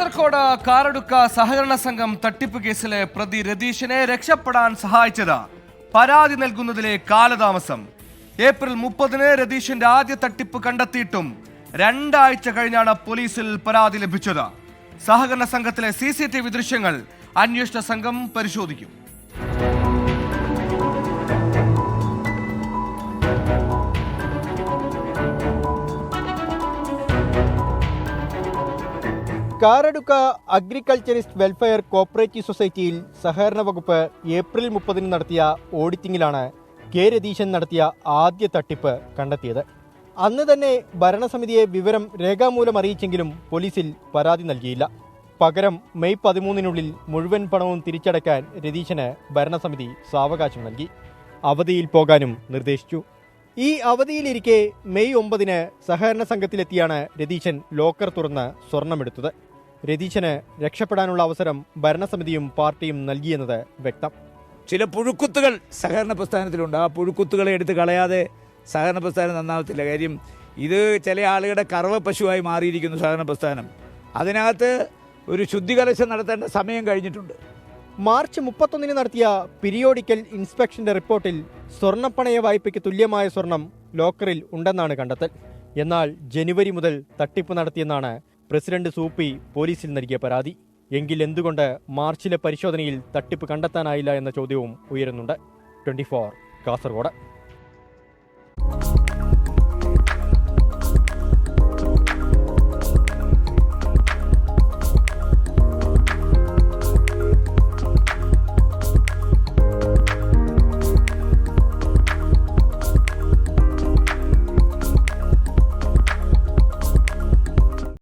കാസർഗോഡ് കാറടുക്ക സഹകരണ സംഘം തട്ടിപ്പ് കേസിലെ പ്രതി രതീഷിനെ രക്ഷപ്പെടാൻ സഹായിച്ചത്. പരാതി നൽകുന്നതിലെ കാലതാമസം. ഏപ്രിൽ മുപ്പതിന് രതീഷിന്റെ ആദ്യ തട്ടിപ്പ് കണ്ടെത്തിയിട്ടും രണ്ടാഴ്ച കഴിഞ്ഞാണ് പോലീസിൽ പരാതി ലഭിച്ചത്. സഹകരണ സംഘത്തിലെ സി ദൃശ്യങ്ങൾ അന്വേഷണ സംഘം പരിശോധിക്കും. കാറടുക്ക അഗ്രികൾച്ചറിസ്റ്റ് വെൽഫെയർ കോപ്പറേറ്റീവ് സൊസൈറ്റിയിൽ സഹകരണ വകുപ്പ് ഏപ്രിൽ മുപ്പതിന് നടത്തിയ ഓഡിറ്റിംഗിലാണ് കെ രതീശൻ നടത്തിയ ആദ്യ തട്ടിപ്പ് കണ്ടെത്തിയത്. അന്ന് തന്നെ ഭരണസമിതിയെ വിവരം രേഖാമൂലം അറിയിച്ചെങ്കിലും പോലീസിൽ പരാതി നൽകിയില്ല. പകരം മെയ് പതിമൂന്നിനുള്ളിൽ മുഴുവൻ പണവും തിരിച്ചടയ്ക്കാൻ രതീശന് ഭരണസമിതി സാവകാശം നൽകി. അവധിയിൽ പോകാനും നിർദ്ദേശിച്ചു. ഈ അവധിയിലിരിക്കെ മെയ് ഒമ്പതിന് സഹകരണ സംഘത്തിലെത്തിയാണ് രതീശൻ ലോക്കർ തുറന്ന് സ്വർണമെടുത്തത് രതീശന് രക്ഷപ്പെടാനുള്ള അവസരം ഭരണസമിതിയും പാർട്ടിയും നൽകിയെന്നത് വ്യക്തം. ചില പുഴുക്കുത്തുകൾ സഹകരണ പ്രസ്ഥാനത്തിലുണ്ട്. ആ പുഴുക്കുത്തുകളെ എടുത്ത് കളയാതെ സഹകരണ പ്രസ്ഥാനം നന്നാവത്തില്ല. കാര്യം ഇത് ചില ആളുകളുടെ കറവ പശുവായി മാറിയിരിക്കുന്നു സഹകരണ പ്രസ്ഥാനം. അതിനകത്ത് ഒരു ശുദ്ധികലശം നടത്തേണ്ട സമയം കഴിഞ്ഞിട്ടുണ്ട്. മാർച്ച് മുപ്പത്തൊന്നിന് നടത്തിയ പിരിയോഡിക്കൽ ഇൻസ്പെക്ഷന്റെ റിപ്പോർട്ടിൽ സ്വർണപ്പണയ വായ്പയ്ക്ക് തുല്യമായ സ്വർണം ലോക്കറിൽ ഉണ്ടെന്നാണ് കണ്ടെത്തൽ. എന്നാൽ ജനുവരി മുതൽ തട്ടിപ്പ് നടത്തിയെന്നാണ് പ്രസിഡന്റ് സൂപ്പി പോലീസിൽ നൽകിയ പരാതി. എങ്കിൽ എന്തുകൊണ്ട് മാർച്ചിലെ പരിശോധനയിൽ തട്ടിപ്പ് കണ്ടെത്താനായില്ല എന്ന ചോദ്യവും ഉയരുന്നുണ്ട്. ട്വന്റി കാസർഗോഡ്.